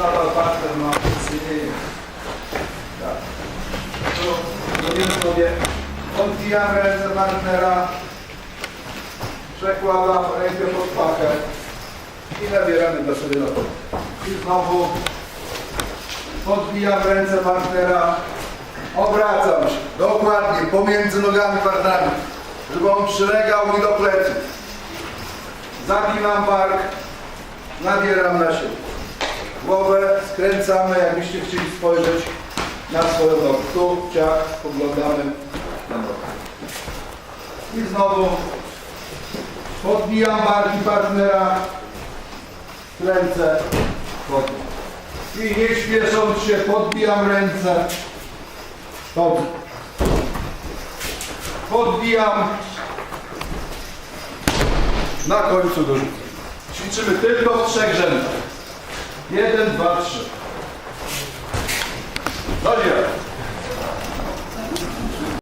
sprawa oparta na. Tak. Tu robimy sobie ręce partnera, przekładam rękę pod pachę i nabieramy do siebie nogą. I znowu podbijam ręce partnera, obracam się dokładnie pomiędzy nogami partnerami, żeby on przylegał mi do pleców. Zapinam bark, nabieram na siebie. Głowę skręcamy, jakbyście chcieli spojrzeć na swoją nogę. Tu, ciach, poglądamy na nogę. I znowu podbijam barki partnera, ręce, podbijam. I nie śpiesząc się, podbijam ręce, pod, podbijam, na końcu dorzucę. Ćwiczymy tylko w trzech rzędach. Jeden, dwa, trzy.